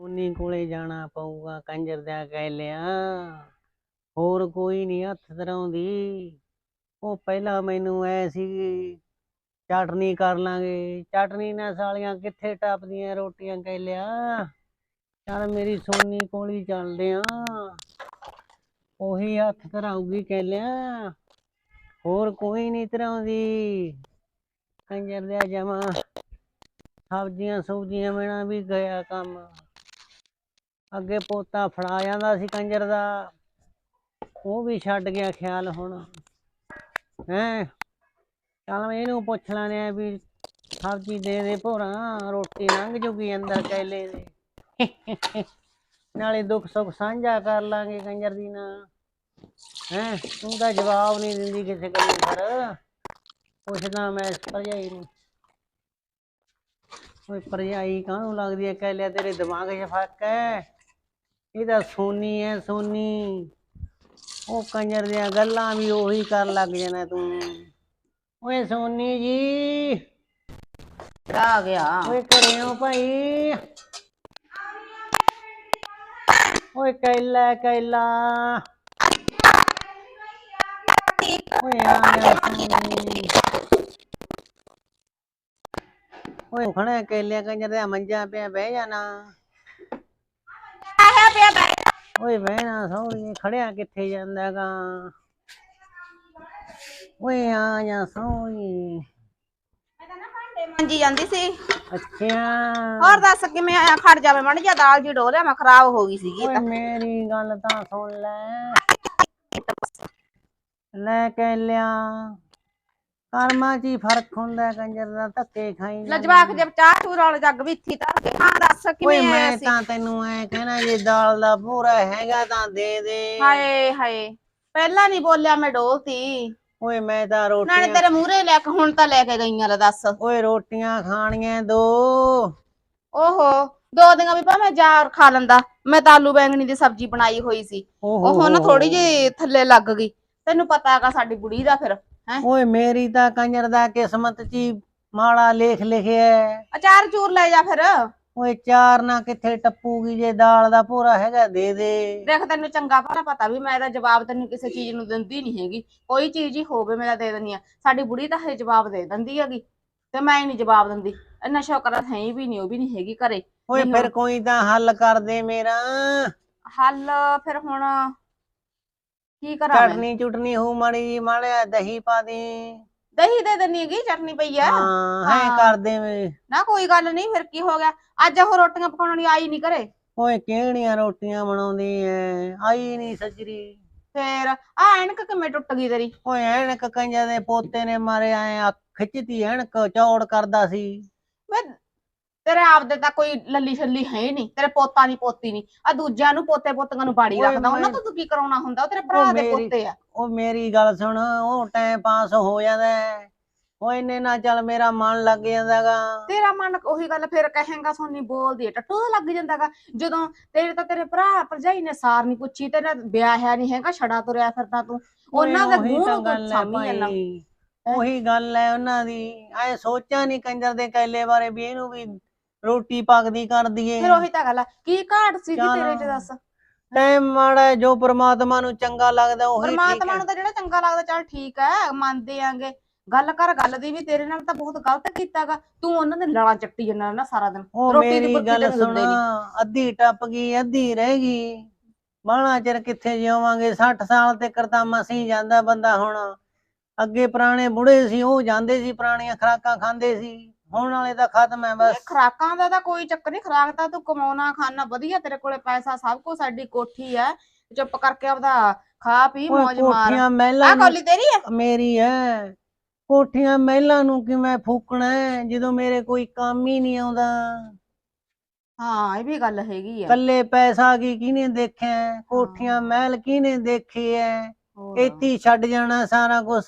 ਉਨੀ ਕੋਲੇ ਜਾਣਾ ਪਊਗਾ, ਕੰਜਰ ਦਾ ਕਹਿ ਲਿਆ। ਹੋਰ ਕੋਈ ਨਹੀਂ ਹੱਥ ਧਰਾਉਂਦੀ। ਉਹ ਪਹਿਲਾਂ ਮੈਨੂੰ ਐ ਸੀ, ਚਟਨੀ ਕਰ ਲਾਂਗੇ। ਚਟਨੀ ਨਾਲ ਸਾਲੀਆਂ ਕਿੱਥੇ ਟੱਪਦੀਆਂ ਰੋਟੀਆਂ ਕਹਿ ਲਿਆ। ਚੱਲ ਮੇਰੀ ਸੋਨੀ ਕੋਲ ਹੀ ਚੱਲਦੇ ਆ। ਉਹੀ ਹੱਥ ਧਰਾਊਗੀ ਕਹਿ ਲਿਆ। ਹੋਰ ਕੋਈ ਨਹੀਂ ਧਰਾਉਂਦੀ। ਕੰਜਰ ਦਾ ਜਮਾ ਸਬਜ਼ੀਆਂ ਸੁਬਜ਼ੀਆਂ ਮੇਣਾ ਵੀ ਗਿਆ ਕੰਮ। ਅੱਗੇ ਪੋਤਾ ਫੜਾ ਜਾਂਦਾ ਸੀ ਕੰਜਰ ਦਾ। ਉਹ ਵੀ ਛੱਡ ਗਿਆ ਖਿਆਲ ਹੁਣ। ਹੈਂ? ਚੱਲ ਮੈਂ ਇਹਨੂੰ ਪੁੱਛ ਲੈਣੇ ਆ ਵੀ ਸਬਜ਼ੀ ਦੇ ਦੇ ਭੋਰਾ, ਰੋਟੀ ਲੰਘ ਜੂਗੀ ਅੰਦਰ ਕੈਲੇ ਦੇ। ਨਾਲੇ ਦੁੱਖ ਸੁੱਖ ਸਾਂਝਾ ਕਰ ਲਾਂਗੇ ਕੰਜਰ ਦੀ ਨਾ। ਹੈਂ? ਤੂੰ ਤਾਂ ਜਵਾਬ ਨਹੀਂ ਦਿੰਦੀ ਕਿਸੇ ਗੱਲ ਪਰ ਪੁੱਛਦਾ ਮੈਂ ਇਸ ਭਰਜਾਈ ਨੂੰ। ਓਏ ਭਰਜਾਈ ਕਾਹਨੂੰ ਲੱਗਦੀ ਹੈ ਕਹਿ ਲਿਆ ਤੇਰੇ ਦਿਮਾਗ 'ਚ ਫ਼ਰਕ ਹੈ ਇਹ ਤਾਂ ਸੋਨੀ ਹੈ ਸੋਨੀ। ਉਹ ਕੰਜਰ ਦੀਆਂ ਗੱਲਾਂ ਵੀ ਉਹੀ ਕਰਨ ਲੱਗ ਜਾਣਾ ਤੂੰ। ਓਏ ਸੋਨੀ ਜੀ, ਆ ਗਿਆ। ਓਏ ਘਰੇ ਭਾਈ। ਓਏ ਕੈਲਾ ਕੈਲਾ। ਓਏ ਆ ਗਿਆ ਸੋਨੀ। ਓਏ ਖੜਾ ਕੈਲਿਆ ਕੰਜਰ ਦੇ ਮੰਜਾ ਪਿਆ, ਬਹਿ ਜਾਣਾ। ਆਇਆ ਪਿਆ ਬੈ ਓਏ ਬਹਿਣਾ ਸੌਰੀ ਖੜਿਆ ਕਿੱਥੇ ਜਾਂਦਾਗਾ? ਓਏ ਆ ਜਾ ਸੌਰੀ। ਮੰਜੀ ਜਾਂਦੀ ਸੀ। ਅੱਛਾ। ਹੋਰ ਦੱਸ ਕਿਵੇਂ ਆਇਆ? ਖੜ ਜਾਵੇ ਮਣ ਜਾ ਦਾਲ ਜੀ ਡੋਲਿਆ ਮੈਂ ਖਰਾਬ ਹੋ ਗਈ ਸੀਗੀ ਓਏ ਮੇਰੀ ਗੱਲ ਤਾਂ ਸੁਣ ਲੈ। ਲੈ ਕੇ ਲਿਆ। ਕਰਮਾਂ ਹੀ ਫ਼ਰਕ ਹੁੰਦਾ ਹੈ ਕੰਜਰ ਦਾ ਧੱਕੇ ਖਾਈ ਜਾਂਦੇ। ਲਜਵਾਕ ਜਬ ਚਾਹ ਚੂਰ ਵਾਲੇ ਜੱਗ ਵੀ ਇੱਥੇ ਤਾਂ ਹਾਂ ਦੱਸ ਓਏ ਕਿਵੇਂ ਆਇਆ ਮੈਂ ਸੀ? ਤਾਂ ਤੈਨੂੰ ਐ ਕਹਿਣਾ ਜੇ ਦਾਲ ਦਾ ਭੂਰਾ ਹੈਗਾ ਤਾਂ ਦੇ ਦੇ। ਹਾਏ ਹਾਏ। ਪਹਿਲਾਂ ਨਹੀਂ ਬੋਲਿਆ ਮੈਂ ਡੋਲਤੀ। ਓਏ ਮੈਂ ਤਾਂ ਨਾਲੇ ਰੋਟੀਆਂ ਤੇਰੇ ਮੂਹਰੇ ਲੈ ਕੇ ਹੁਣ ਤਾਂ ਲੈ ਕੇ ਗਈਆਂ ਲੈ ਦੱਸ। ਓਏ ਰੋਟੀਆਂ ਖਾਣੀਆਂ ਦੋ। ਓਹੋ ਦੋ ਦਿਨਾਂ ਵੀ ਭਾਵੇਂ ਜਾਰ ਖਾ ਲੈਂਦਾ। ਮੈਂ ਤਾਂ ਆਲੂ ਬੈਂਗਣੀ ਦੀ ਸਬਜ਼ੀ ਬਣਾਈ ਹੋਈ ਸੀ। ਓਹੋ। ਉਹ ਨਾ ਥੋੜੀ ਜਿਹੀ ਥੱਲੇ ਲੱਗ ਗਈ। ਤੈਨੂੰ ਪਤਾ ਹੈਗਾ ਸਾਡੀ ਬੁੜੀ ਦਾ ਫਿਰ। ਹੈ? ਓਏ ਮੇਰੀ ਤਾਂ ਕੰਜਰ ਦਾ ਕਿਸਮਤ 'ਚ ਹੀ ਮਾੜਾ ਲੇਖ ਲਿਖਿਆ ਹੈ। ਅਚਾਰ ਚੂਰ ਲੈ ਜਾ ਫਿਰ। ਓਏ ਚਾਰ ਨਾ ਕਿੱਥੇ ਟੱਪੂਗੀ ਜੇ ਦਾਲ ਦਾ ਭੂਰਾ ਹੈਗਾ ਦੇ ਦੇ। ਦੇਖ ਤੈਨੂੰ ਚੰਗਾ ਭਲਾ ਪਤਾ ਵੀ ਮੈਂ ਇਹਦਾ ਜਵਾਬ ਤੈਨੂੰ ਕਿਸੇ ਚੀਜ਼ ਨੂੰ ਦਿੰਦੀ ਨਹੀਂ ਹੈਗੀ। ਕੋਈ ਚੀਜ਼ ਹੀ ਹੋਵੇ ਮੈਂ ਤਾਂ ਦੇ ਦਿੰਦੀ ਆ ਸਾਡੀ ਬੁੜੀ ਤਾਂ ਇਹ ਜਵਾਬ ਦੇ ਦਿੰਦੀ ਹੈਗੀ ਤੇ ਮੈਂ ਹੀ ਨਹੀਂ ਜਵਾਬ ਦਿੰਦੀ। ਇੰਨਾ ਸ਼ੁਕਰ ਹੈ ਹੀ ਵੀ ਨਹੀਂ ਉਹ ਵੀ ਨਹੀਂ ਹੈਗੀ ਘਰੇ। ਓਏ ਨਹੀਂ ਫਿਰ ਕੋਈ ਤਾਂ ਹੱਲ ਕਰ ਦੇ ਮੇਰਾ। ਹੱਲ ਫਿਰ ਹੁਣ ਕੀ ਕਰਾਂ ਮੈਂ? ਚਟਨੀ ਚੁਟਨੀ ਹੋ ਮਾੜੀ ਜੀ ਮਾੜਿਆ ਦਹੀਂ ਪਾ ਦੇ। ਦਹੀਂ ਦੇ ਦਿੰਨੀ ਹੈਗੀ ਚਟਨੀ ਪਈ ਆ। ਹਾਂ ਹੈ ਹਾਂ। ਕਰ ਦੇ ਵੇ। ਨਾ ਕੋਈ ਗੱਲ ਨਹੀਂ ਫਿਰ ਕੀ ਹੋ ਗਿਆ? ਅੱਜ ਉਹ ਰੋਟੀਆਂ ਪਕਾਉਣ ਵਾਲੀ ਆਈ ਨਹੀਂ ਘਰੇ। ਓਏ ਕਿਹੜੀਆਂ ਰੋਟੀਆਂ ਬਣਾਉਂਦੀ ਐ? ਆਈ ਨਹੀਂ ਸੱਜਰੀ। ਫੇਰ ਆ ਐਨਕ ਕਿਵੇਂ ਟੁੱਟ ਗਈ ਤੇਰੀ? ਓਏ ਐਨਕ ਕੰਜਾ ਦੇ ਪੋਤੇ ਨੇ ਮਾਰੇ ਆਏ ਆ ਖਿੱਚਤੀ ਐਨਕ ਚੌੜ ਕਰਦਾ ਸੀ। ਵੇ ਤੇਰੇ ਆਪਦੇ ਤਾਂ ਕੋਈ ਲੱਲੀ ਛੱਲੀ ਹੈ ਹੀ ਨਹੀਂ ਤੇਰੇ ਪੋਤਾ ਨਹੀਂ ਪੋਤੀ ਨਹੀਂ। ਆ ਦੂਜਿਆਂ ਨੂੰ ਪੋਤੇ ਪੋਤੀਆਂ ਨੂੰ ਬਾੜੀ ਓਏ ਰੱਖਦਾ ਉਹਨਾਂ ਤੋਂ ਤੂੰ ਕੀ ਕਰਾਉਣਾ ਹੁੰਦਾ? ਉਹ ਤੇਰੇ ਭਰਾ ਦੇ ਮੇਰੀ- ਪੋਤੇ ਆ। ਉਹ ਮੇਰੀ ਗੱਲ ਸੁਣ ਉਹ ਟਾਈਮ ਪਾਸ ਹੋ ਜਾਂਦਾ ਹੈ। ਉਹ ਇੰਨੇ ਨਾਲ ਚੱਲ ਮੇਰਾ ਮਨ ਲੱਗ ਜਾਂਦਾਗਾ। ਤੇਰਾ ਮਨ ਉਹੀ ਗੱਲ ਫਿਰ ਕਹੇਗਾ ਸੋਨੀ ਬੋਲਦੀ ਹੈ ਟੱਟੂ ਤਾਂ ਲੱਗ ਜਾਂਦਾਗਾ। ਜਦੋਂ ਤੇਰੇ ਤਾਂ ਤੇਰੇ ਭਰਾ ਭਰਜਾਈ ਨੇ ਸਾਰ ਨਹੀਂ ਪੁੱਛੀ ਤੇਰਾ ਵਿਆਹ ਹੈ ਨਹੀਂ ਹੈਗਾ ਛੜਾ ਤੁਰਿਆ ਫਿਰਦਾ ਤੂੰ। ਉਹਨਾਂ ਦੇ ਤਾਂ ਨੂੰ ਹੈ ਸਾਮੀ ਭਾਈ। ਉਹੀ ਗੱਲ ਹੈ ਉਹਨਾਂ ਦੀ। ਐ ਸੋਚਿਆ ਨਹੀਂ ਕੰਜਰ ਦੇ ਕੈਲੇ ਬਾਰੇ ਵੀ ਇਹਨੂੰ ਵੀ ਰੋਟੀ ਪੱਕਦੀ ਕਰ ਦਈਏ ਫਿਰ ਉਹੀ ਤਾਂ ਗੱਲ ਆ ਕੀ ਘਾਟ ਸੀ ਚੱਲ। ਤੇਰੇ ਚ ਦੱਸ? ਟਾਈਮ ਮਾੜਾ ਜੋ ਪ੍ਰਮਾਤਮਾ ਨੂੰ ਚੰਗਾ ਲੱਗਦਾ ਉਹੀ ਠੀਕ ਪਰਮਾਤਮਾ ਹੈ ਨੂੰ ਤਾਂ ਜਿਹੜਾ ਚੰਗਾ ਲੱਗਦਾ ਚੱਲ ਠੀਕ ਹੈ ਮੰਨਦੇ ਆਂਗੇ। ਗੱਲ ਕਰ ਗੱਲ ਦੀ ਵੀ ਤੇਰੇ ਨਾਲ ਤਾਂ ਬਹੁਤ ਗਲਤ ਕੀਤਾਗਾ। ਤੂੰ ਉਹਨਾਂ ਦੇ ਲੜਾਂ ਚੱਟੀ ਜਾਂਦਾ ਨਾ ਸਾਰਾ ਦਿਨ। ਰੋਟੀ ਦੀ ਗੱਲ ਤੈਨੂੰ ਸੁਣ ਦਿੰਦੇ ਨੀ। ਅੱਧੀ ਟੱਪ ਗਈ ਅੱਧੀ ਰਹਿ ਗਈ। ਬਾਹਲਾ ਚਿਰ ਕਿੱਥੇ ਜਿਵਾਂਗੇ 60 ਸਾਲ ਤੇ ਕਰਤਾ ਮਸੀਂ ਜਾਂਦਾ ਬੰਦਾ ਹੁਣ। ਅੱਗੇ ਪੁਰਾਣੇ ਬੁੜੇ ਸੀ ਉਹ ਜਾਂਦੇ ਸੀ ਪੁਰਾਣੀਆਂ ਖਰਾਕਾਂ ਖਾਂਦੇ ਸੀ ਹੁਣ ਵਾਲੇ ਤਾਂ ਖਤਮ ਹੈ ਇਹ ਬਸ ਖਰਾਕਾਂ ਦਾ ਤਾਂ ਕੋਈ ਚੱਕਰ ਨਹੀਂ ਖਰਾਕ ਤਾਂ ਤੂੰ ਕਮਾਉਣਾ ਖਾਣਾ ਵਧੀਆ ਤੇਰੇ ਕੋਲੇ ਪੈਸਾ ਸਭ ਕੁਝ ਸਾਡੀ ਕੋਠੀ ਹੈ ਚੁੱਪ ਕਰਕੇ ਆਪਦਾ ਖਾ ਪੀ ਓਏ ਮौज ਮਾਰ। ਕੋਠੀਆਂ ਆ ਮਹਿਲਾਂ ਨੂੰ ਕੌਲੀ ਤੇਰੀ ਹੈ? ਮੇਰੀ ਹੈ। ਕੋਠੀਆਂ ਮਹਿਲਾਂ ਨੂੰ ਕਿਵੇਂ ਫੂਕਣਾ ਹੈ, ਜਦੋਂ ਮੇਰੇ ਕੋਈ ਕੰਮ ਹੀ ਨਹੀਂ ਆਉਂਦਾ। ਹਾਂ ਇਹ ਵੀ ਗੱਲ ਹੈਗੀ ਆ। ਕੱਲੇ ਪੈਸਾ ਕੀ ਕਿਹਨੇ ਦੇਖਿਆ ਹੈ? ਕੋਠੀਆਂ। ਮਹਿਲ ਕਿਹਨੇ ਦੇਖੇ ਐ ਹੋਰ। ਇੱਥੇ ਹੀ ਛੱਡ ਜਾਣਾ ਸਾਰਾ ਕੁਝ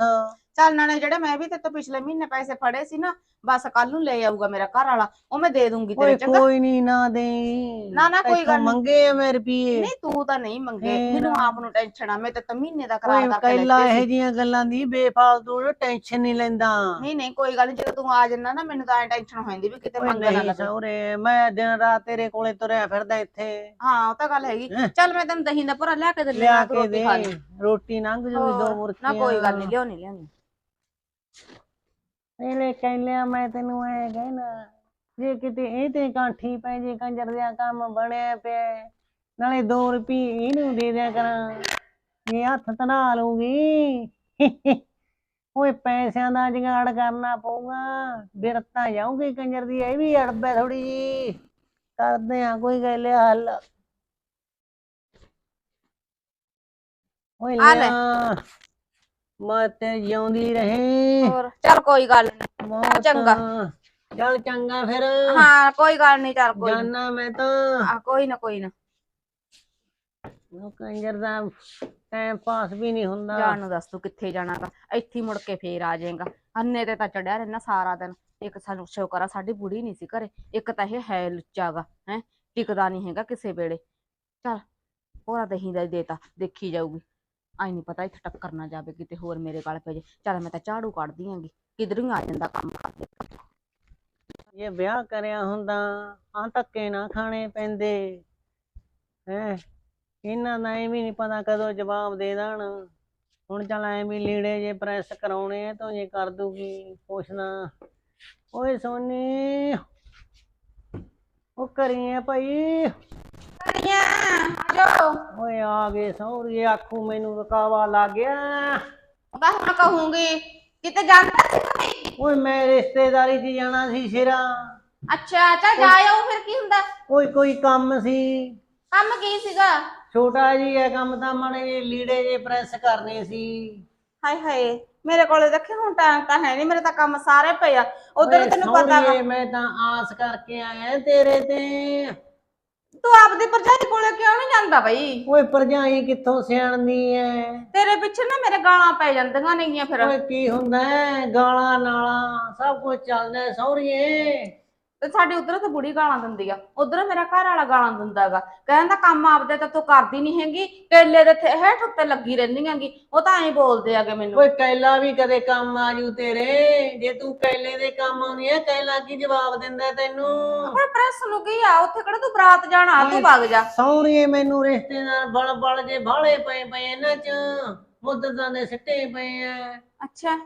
ਚੱਲ ਨਾਲੇ ਜਿਹੜੇ ਮੈਂ ਵੀ ਤੇ ਤੋਂ ਪਿਛਲੇ ਮਹੀਨੇ ਪੈਸੇ ਫੜੇ ਸੀ ਨਾ ਬਸ ਕੱਲ ਨੂੰ ਲੈ ਆਊਗਾ ਮੇਰਾ ਘਰ ਵਾਲਾ ਉਹ ਮੈਂ ਦੇ ਦੂੰਗੀ ਤੇਰੇ ਓਏ ਚੰਗਾ? ਕੋਈ ਨਹੀਂ ਨਾ ਦੇ। ਨਾ, ਨਾ, ਕੋਈ ਗੱਲ ਨੀ। ਮੰਗੇ ਆ ਮੇਰੇ ਰੁਪਈਏ। ਨਹੀਂ ਤੂੰ ਤਾਂ ਨਹੀਂ ਮੰਗੇ ਫੇਰ? ਮੈਨੂੰ ਆਪ ਨੂੰ ਟੈਨਸ਼ਨ ਆ ਮੈਂ ਤੇ ਤਾਂ ਮਹੀਨੇ ਦਾ ਓਏ ਕਰਾਰ ਕਰਕੇ ਕੱਲਾ ਇਹ। ਜੀਆਂ ਗੱਲਾਂ ਦੀ ਬੇਫਾਲਤੂ ਟੈਨਸ਼ਨ ਨਹੀਂ ਲੈਂਦਾ। ਨਹੀਂ ਨਹੀਂ ਕੋਈ ਗੱਲ ਨੀ ਜਦੋਂ ਤੂੰ ਆ ਜੰਨਾ ਨਾ ਮੈਨੂੰ ਤਾਂ ਐ ਟੈਨਸ਼ਨ ਹੋ ਜਾਂਦੀ ਵੀ ਕਿਤੇ ਓਏ ਮੰਗਣਾ ਨਹੀਂ ਲੱਗੇ। ਸਹੁਰੇ ਮੈਂ ਦਿਨ ਰਾਤ ਤੇਰੇ ਕੋਲੇ ਤੁਰਿਆ ਫਿਰਦਾ ਇੱਥੇ। ਹਾਂ ਉਹ ਤਾਂ ਗੱਲ ਹੈਗੀ। ਹੈਂ? ਚੱਲ ਮੈਂ ਤੈਨੂੰ ਦਹੀਂ ਦਾ ਭਰਾ ਲਿਆ ਕੇ ਦਿੰਦੀ ਲਿਆ ਆ ਕੇ ਰੋਟੀ ਦੇ ਖਾ ਲਈ। ਰੋਟੀ ਲੰਘ ਜੂਗੀ ਦੋ ਹੋਰ, ਮੁਰਕੀਆਂ ਨਾ ਕੋਈ ਗੱਲ ਨਹੀਂ ਲਿਆਉਣੀ ਲਿਆਉਣੀ। ਇਹਨੇ ਕਹਿੰਲਿਆ ਮੈਂ ਤੈਨੂੰ ਐ ਕਹਿਣਾ ਜੇ ਕਿਤੇ ਇਹ ਤੇ ਕਾਠੀ ਪੈ ਜੇ ਕੰਜਰ ਦਿਆ ਕੰਮ ਬਣਿਆ ਪਿਆ ਹੈ, ਨਾਲੇ 2 ਰੁਪਏ ਇਹਨੂੰ ਦੇ ਦਿਆ ਕਰਾਂ ਇਹ ਹੱਥ ਤਨਾ ਲੂੰਗੀ ਓਏ ਪੈਸਿਆਂ ਦਾ ਜੁਗਾੜ ਕਰਨਾ ਪਊਗਾ ਬਿਰਤਾ ਜਾਊਗੀ ਕੰਜਰ ਦੀ ਇਹ ਵੀ ਅੜਬੇ ਥੋੜੀ ਜੀ ਕਰਦੇ ਆ ਕੋਈ ਗੱਲ ਹੱਲ। ਓਏ ਆ ਲੈ। ਲਿਆ ਮੈਂ ਤੇ ਜਿਉਂਦੀ ਰਹੇ। ਹੋਰ ਚੱਲ ਕੋਈ ਗੱਲ ਨੀ। ਮੌਤ ਚੰਗਾ। ਚੱਲ ਚੰਗਾ ਫਿਰ। ਹਾਂ ਕੋਈ ਗੱਲ ਨਹੀਂ ਚੱਲ ਕੋਈ ਨੀ। ਜਾਨਾ ਮੈਂ ਤਾਂ। ਆ ਕੋਈ ਨਾ ਕੋਈ ਨਾ। ਉਹ ਕੰਜਰ ਦਾ ਟਾਈਮ ਪਾਸ ਵੀ ਨਹੀਂ ਹੁੰਦਾ। ਜਾਣ ਨੂੰ ਦੱਸ ਤੂੰ ਕਿੱਥੇ ਜਾਣਾਗਾ ਇੱਥੇ ਹੀ ਮੁੜ ਕੇ ਫੇਰ ਆ ਜਾਏਗਾ। ਅੰਨੇ ਤੇ ਤਾਂ ਚੜਿਆ ਰਹਿਣਾ ਸਾਰਾ ਦਿਨ। ਇੱਕ ਸਾਨੂੰ ਸ਼ੁਕਰ ਆ ਸਾਡੀ ਬੁੜੀ ਨਹੀਂ ਸੀ ਘਰੇ। ਇੱਕ ਤਾਂ ਇਹ ਹੈ ਲੁੱਚਾਗਾ ਹੈ? ਟਿਕਦਾ ਨਹੀਂ ਹੈਗਾ ਕਿਸੇ ਵੇਲੇ। ਚੱਲ ਹੋਰਾ ਦਹੀਂ ਦਾ ਹੀ ਦੇਤਾ ਦੇਖੀ ਜਾਊਗੀ। ਆਈ ਨਹੀਂ ਪਤਾ ਇੱਥੇ ਟੱਕਰ ਨਾ ਜਾਵੇ ਕਿਤੇ ਹੋਰ ਮੇਰੇ ਗਲ ਪੈ ਜੇ। ਚੱਲ ਮੈਂ ਤਾਂ ਝਾੜੂ ਕੱਢਦੀ ਆਂਗੀ ਕਿਧਰੋਂ ਹੀ ਆ ਜਾਂਦਾ ਕੰਮ ਕਰਦੇ ਜੇ ਵਿਆਹ ਕਰਿਆ ਹੁੰਦਾ ਆ ਧੱਕੇ ਨਾ ਖਾਣੇ ਪੈਂਦੇ। ਹੈ ਇਹਨਾਂ ਦਾ ਐਵੇਂ ਨਹੀਂ ਪਤਾ ਕਦੋਂ ਜਵਾਬ ਦੇ ਦੇਣ। ਹੁਣ ਚੱਲ ਐਵੇਂ ਲੀੜੇ ਜੇ ਪ੍ਰੈਸ ਕਰਾਉਣੇ ਆ ਤਾਂ ਜੇ ਕਰ ਦੂਗੀ ਪੁੱਛਣਾ। ਓਏ ਸੋਨੀ ਉਹ ਕਰੀਏ ਭਾਈ। ਜੋ ਓਏ ਆ ਗਏ ਸੌਰੀਏ ਆਖੂ ਮੈਨੂੰ ਰਕਾਵਾ ਲੱਗ ਗਿਆ। ਹੁਣ ਕਹੂੰਗੀ ਕਿਤੇ ਜਾਂਦਾ ਸੀ ਤੁਸੀਂ ਓਏ ਮੈਂ ਰਿਸ਼ਤੇਦਾਰੀ 'ਚ ਜਾਣਾ ਸੀ ਸਿਰਾ। ਅੱਛਾ ਚੱਲ ਜਾ ਆਓ ਫਿਰ ਕੀ ਹੁੰਦਾ? ਕੋਈ ਕੋਈ ਕੰਮ ਸੀ। ਕੰਮ ਕੀ ਸੀਗਾ? ਛੋਟਾ ਜੀ ਇਹ ਕੰਮ ਤਾਂ ਮਾੜੇ ਜਿਹੇ ਲੀੜੇ ਜੇ ਪ੍ਰੈਸ ਕਰਨੇ ਸੀ। ਹਾਏ ਹਾਏ ਮੇਰੇ ਕੋਲੇ ਦੇਖੇ ਹੁਣ ਟਾਈਮ ਤਾਂ ਹੈ ਨਹੀਂ ਮੇਰੇ ਤਾਂ ਕੰਮ ਸਾਰੇ ਪਏ ਆ। ਉਧਰ ਓਏ ਤੈਨੂੰ ਪਤਾ ਵਾ। ਸਹੁਰੀਏ, ਮੈਂ ਤਾਂ ਆਸ ਕਰਕੇ ਆਇਆ ਤੇਰੇ ਤੇ। ਤੂੰ ਆਪਦੀ ਭਰਜਾਈ ਕੋਲੇ ਕਿਉਂ ਨਹੀਂ ਜਾਂਦਾ ਬਈ? ਓਏ ਭਰਜਾਈ ਕਿੱਥੋਂ ਸਿਆਣਦੀ ਐ? ਤੇਰੇ ਪਿੱਛੇ ਨਾ ਮੇਰੇ ਗਾਲਾਂ ਪੈ ਜਾਂਦੀਆਂ ਨੇਗੀਆਂ ਫਿਰ। ਓਏ ਕੀ ਹੁੰਦਾ ਹੈ? ਗਾਲਾਂ ਨਾਲਾਂ ਸਭ ਕੁਝ ਚੱਲਦਾ ਹੈ, ਸਹੁਰੀਏ। ਤੇ ਸਾਡੇ ਉਧਰ ਤਾਂ ਬੁੜੀ ਗਾਲਾਂ ਦਿੰਦੀ ਆ ਉਧਰ ਮੇਰਾ ਘਰ ਵਾਲਾ ਗਾਲਾਂ ਦਿੰਦਾ ਹੈਗਾ। ਕਹਿੰਦਾ ਕੰਮ ਆਪਦੇ ਤਾਂ ਤੂੰ ਕਰਦੀ ਨਹੀਂ ਹੈਗੀ ਕੇਲੇ ਦੇ ਥੇ ਹੇਠ ਉੱਤੇ ਲੱਗੀ ਰਹਿੰਦੀ ਹੈਗੀ ਉਹ ਤਾਂ ਐਂ ਬੋਲਦੇ ਆਗੇ ਮੈਨੂੰ। ਓਏ ਕੈਲਾ ਵੀ ਕਦੇ ਕੰਮ ਆ ਜੂ ਤੇਰੇ ਜੇ ਤੂੰ ਕੈਲੇ ਦੇ ਕੰਮ ਆਉਣੀ ਐ ਕੈਲਾ ਕੀ ਜਵਾਬ ਦਿੰਦਾ ਤੈਨੂੰ? ਪਰ ਪ੍ਰੈਸ ਨੂੰ ਕੀ ਆ ਉੱਥੇ ਕਿਹੜਾ ਤੂੰ ਬਰਾਤ ਜਾਣਾ ਤੂੰ ਵਗ ਜਾ। ਸੌਰੀਏ ਮੈਨੂੰ ਰਿਸ਼ਤੇਦਾਰ ਬਲ ਬਲ ਜੇ ਬਾਹਲੇ ਪਏ ਪਏ ਇਹਨਾਂ ਚ ਮੁੱਦਤਾਂ ਦੇ ਸਿੱਟੇ ਪਏ ਐ ਅੱਛਾ।